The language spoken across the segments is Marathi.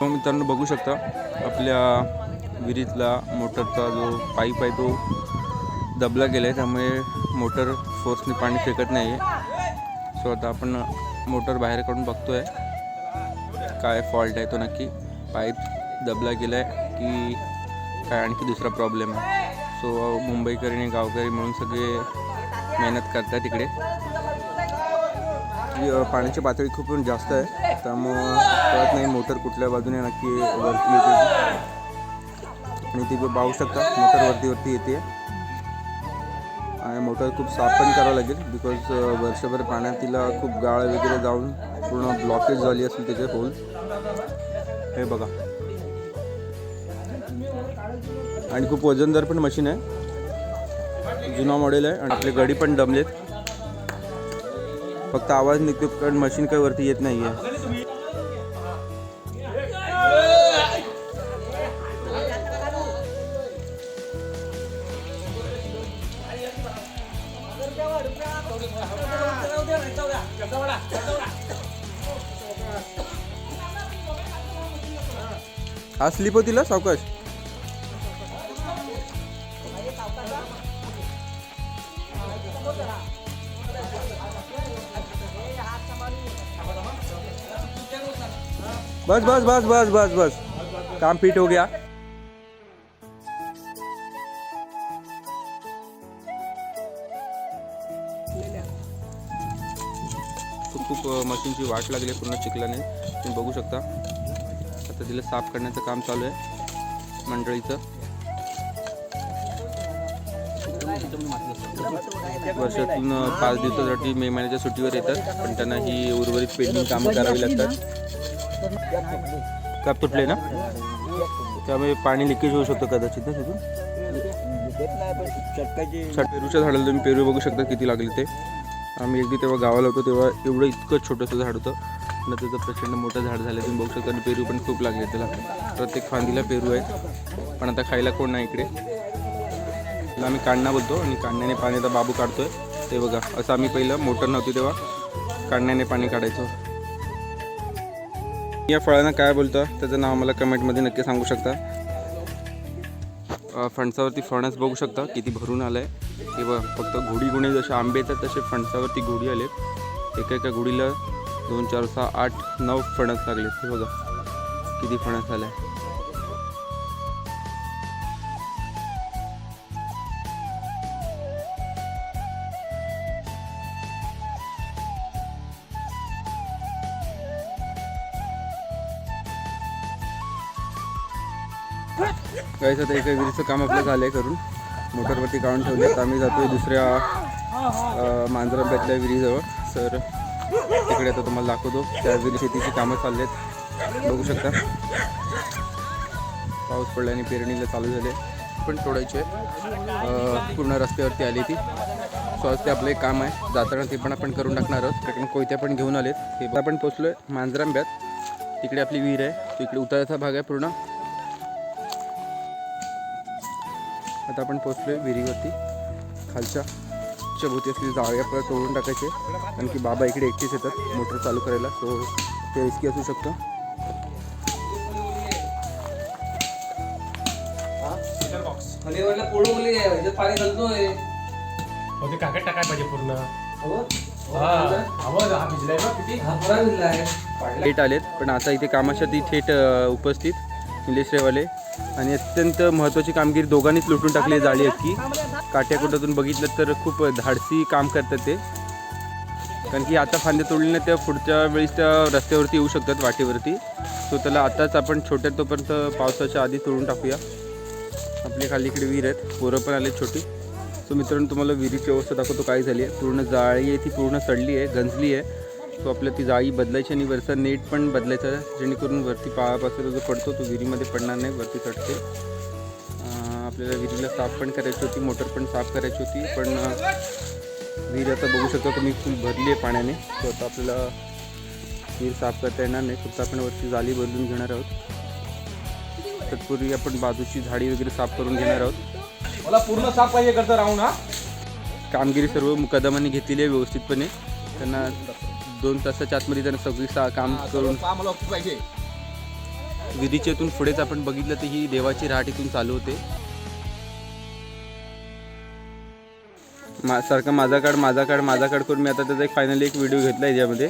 मग मित्रांनो बघू शकता आपल्या विहिरीतला मोटरचा जो पाईप आहे तो दबला गेला आहे त्यामुळे मोटर फोर्सने पाणी फेकत नाही आहे सो आता आपण मोटर बाहेर काढून बघतो आहे काय फॉल्ट आहे तो नक्की? पाईप दबला गेला आहे की काय आणखी दुसरा प्रॉब्लेम आहे? सो मुंबईकरी आणि गावकरी म्हणून सगळे मेहनत करतात तिकडे पाण्याची पातळी खूप जास्त आहे त्यामुळं मोटर कुठल्या बाजूने नक्की वरती येते? आणि ती पाहू शकता मोटर वरती वरती येते. आणि मोटर खूप साफ पण करावं लागेल बिकॉज वर्षभर पाण्यात तिला खूप गाळ वगैरे जाऊन पूर्ण ब्लॉकेज झाली असेल त्याचे होल हे बघा. आणि खूप वजनदार पण मशीन आहे. जुना मॉडेल आहे आणि आपले गडी पण दमलेत. फक्त आवाज निघतो कारण मशीन काही वरती येत नाही आहे हा स्लिप होतील सावकाश? बस बस बस बस बस बस. काम फिट हो गया. खूप मशीनची वाट लागली आहे पूर्ण चिखलाने. तुम्ही बघू शकता. आता तिला साफ करण्याचं काम चालू आहे मंडळीचं. वर्षातून पाच दिवसासाठी मे महिन्याच्या सुट्टीवर येतात पण त्यांना ही उर्वरित पेंडिंग कामं करावी लागतात. कॅप तुटले ना? त्यामुळे पाणी लिकेज होऊ शकतं कदाचित ना तिथून? छट पेरूच्या झाडाला तुम्ही पेरू बघू शकता किती लागले ते. आम्ही एकदी तेव्हा गावाला होतो तेव्हा एवढं इतकं छोटंसं झाड होतं. आणि त्याचं प्रचंड मोठं झाड झालं. तुम्ही बघू शकता आणि पेरू पण खूप लागले त्याला. प्रत्येक फांदीला पेरू आहे. पण आता खायला कोण नाही इकडे. त्याला आम्ही काढणा बोलतो आणि काढण्याने पाणी आता बाबू काढतोय. ते बघा असं आम्ही पहिलं मोटर नव्हती तेव्हा. काढण्याने पाणी काढायचो. या फळांना काय बोलतं त्याचं नाव मला कमेंटमध्ये नक्की सांगू शकता. फणसावरती फणस बघू शकता किती भरून आलं आहे हे बघ फक्त घोडी गुणे जसे आंबे येतात तसे फणसावरती घोडी आले. एका एका घोडीला दोन चार सहा आठ नऊ फणस लागले. हे बघा किती फणस आल्या काय आता एका विहिरीचं काम आपलं झालं आहे करून. मोटरवरती काढून ठेवलेत. आता आम्ही जातोय दुसऱ्या अ, मांजराब्यातल्या विहिरीजवळ. सर तिकडे आता तुम्हाला दाखवतो. त्या विहिरी शेतीची कामं चालली आहेत बघू शकता. पाऊस पडल्याने पेरणीला चालू झाले. पण तोडायचे पूर्ण रस्त्यावरती आली ती. सो आज ते आपलं एक काम आहे. जाताना ते पण आपण करून टाकणार आहोत. कारण कोयत्या पण घेऊन आलेत. हे आपण पोचलो आहे मांजरांब्यात. तिकडे आपली विहीर आहे. तिकडे उताराचा भाग आहे पूर्ण. आता आपण पोचलो आहे विहिरीवरती. खालच्या भोवती असलेली जाळी आपल्याला तोडून टाकायचे कारण की बाबा इकडे एकटेच येतात मोटर चालू करायला. सो ते रिस्की असू शकतं. हो? ते कागद टाकाय पाहिजे पूर्ण. थेट आलेत पण आता इथे कामासाठी थेट उपस्थित निलेश रेवाले. आणि अत्यंत महत्त्वाची कामगिरी दोघांनीच लुटून टाकली जाळी अख्खी. काट्याकुटातून बघितलं तर खूप धाडसी काम करतात ते. कारण की आता फांदे तोडले नाही त्या पुढच्या वेळेस त्या रस्त्यावरती येऊ शकतात वाटेवरती. सो त्याला आताच आपण छोट्या तोपर्यंत पावसाच्या आधी तोडून टाकूया. आपली खाली इकडे विहीर आहेत. पोरं पण आले छोटी. सो मित्रांनो तुम्हाला विहिरीची अवस्था दाखवतो काय झाली आहे. पूर्ण जाळी आहे ती पूर्ण सडली आहे गंजली आहे. सो आपल्या ती जाळी बदलायची आणि वरचा नेट पण बदलायचा जेणेकरून वरती पायापासून जो पडतो तो विहिरीमध्ये पडणार नाही वरती चढते. आपल्याला विहिरीला साफ पण करायची होती मोटर पण साफ करायची होती पण विहीर आता बघू शकता तुम्ही फुल भरली आहे पाण्याने. सो आता आपल्याला विहीर साफ करता येणार नाही फक्त आपण वरची जाळी बदलून घेणार आहोत. तत्पूर्वी आपण बाजूची झाडी वगैरे साफ करून घेणार आहोत. मला पूर्ण साफ पाहिजे करता राहून हा. कामगिरी सर्व मुकदमाने घेतलेली आहे व्यवस्थितपणे. त्यांना दोन तासाच्या आतमध्ये त्यांना सगळी सा काम करून पाहिजे. विधीच्या इथून पुढेच आपण बघितलं तर ही देवाची राट इथून चालू होते. मा सारखा माझा काढ माझा काढ माझा काढ करून मी आता त्याचा एक फायनली एक व्हिडिओ घेतला याच्यामध्ये.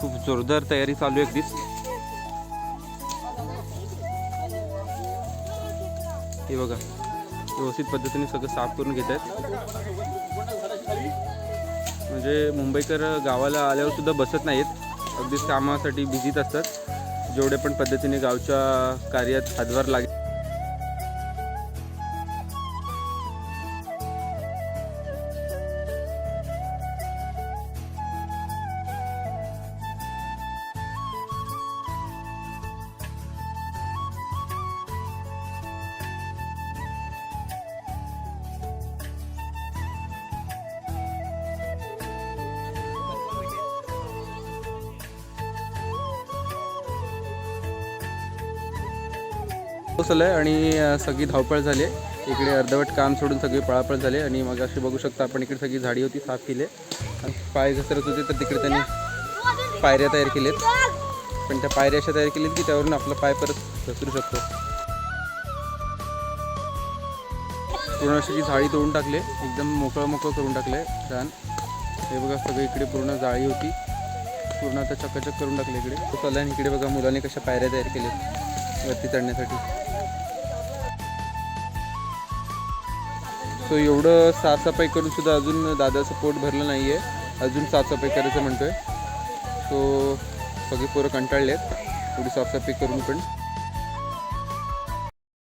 खूप जोरदार तयारी चालू आहे अगदीच हे बघा व्यवस्थित पद्धतीने सगळं साफ करून घेत आहेत म्हणजे मुंबईकर गावाला आल्यावर सुद्धा बसत नाहीत. अगदीच कामासाठी बिझीत असतात. जेवढे पण पद्धतीने गावच्या कार्यात हातभार लागेल पोचलं आहे आणि सगळी धावपळ झाली आहे. इकडे अर्धवट काम सोडून सगळी पळापळ झाली आणि मग अशी बघू शकता आपण इकडे सगळी झाडी होती साफ केली आणि पाय घसरत होते तर तिकडे त्यांनी पायऱ्या तयार केल्यात पण त्या पायऱ्या अशा तयार केल्यात की त्यावरून आपला पाय परत घसरू शकतो. पूर्ण अशी झाडी तोडून टाकले एकदम मोकळं मोकळं करून टाकले छान. हे बघा सगळं इकडे पूर्ण जाळी होती. पूर्ण आता चक्कचक करून टाकले इकडे. तो आणि इकडे बघा मुलांनी कशा पायऱ्या तयार केल्या वरती चढण्यासाठी. सो एवढं साफसफाई करून सुद्धा अजून दादाचं पोट भरलं नाही आहे अजून साफसफाई करायचं म्हणतोय. सो सगळे पोरं कंटाळले आहेत थोडी साफसफाई करून पण.